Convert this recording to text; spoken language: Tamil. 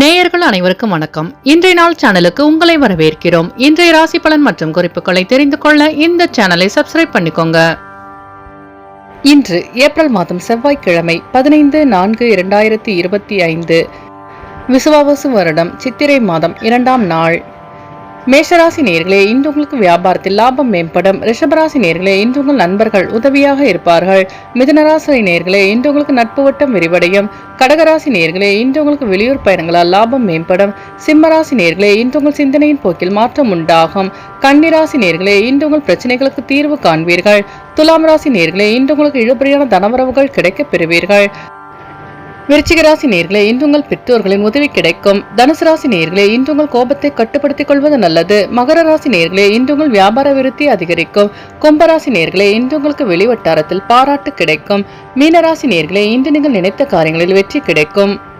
நேயர்கள் அனைவருக்கும் வணக்கம். இன்றைய நாள் சேனலுக்கு உங்களை வரவேற்கிறோம். இன்றைய ராசி பலன் மற்றும் குறிப்புகளை தெரிந்து கொள்ள இந்த சேனலை சப்ஸ்கிரைப் பண்ணிக்கோங்க. இன்று ஏப்ரல் மாதம் செவ்வாய்க்கிழமை பதினைந்து நான்கு இரண்டாயிரத்தி இருபத்தி ஐந்து விசுவாவசு வருடம் சித்திரை மாதம் இரண்டாம் நாள். மேஷராசி நேர்களே இன்று உங்களுக்கு வியாபாரத்தில் லாபம் மேம்படும். ரிஷபராசி நேர்களே இன்று உங்கள் நண்பர்கள் உதவியாக இருப்பார்கள். மிதனராசி நேர்களே இன்று உங்களுக்கு நட்பு வட்டம் விரிவடையும். கடகராசி நேர்களே இன்று உங்களுக்கு வெளியூர் பயணங்களால் லாபம் மேம்படும். சிம்மராசி நேர்களே இன்று உங்கள் சிந்தனையின் போக்கில் மாற்றம் உண்டாகும். கன்னிராசி நேர்களே இன்று உங்கள் பிரச்சனைகளுக்கு தீர்வு காண்பீர்கள். துலாம் ராசி நேர்களே இன்று உங்களுக்கு இழுபறியான தனவரவுகள் கிடைக்கப் பெறுவீர்கள். விருச்சிக ராசி நேர்களே இன்று உங்கள் பெற்றோர்களின் உதவி கிடைக்கும். தனுசு ராசி நேர்களே இன்று உங்கள் கோபத்தை கட்டுப்படுத்திக் கொள்வது நல்லது. மகர ராசி நேர்களே இன்று உங்கள் வியாபார விருத்தி அதிகரிக்கும். கும்பராசி நேர்களே இன்று உங்களுக்கு வெளிவட்டாரத்தில் பாராட்டு கிடைக்கும். மீனராசி நேர்களே இன்று நீங்கள் நினைத்த காரியங்களில் வெற்றி கிடைக்கும்.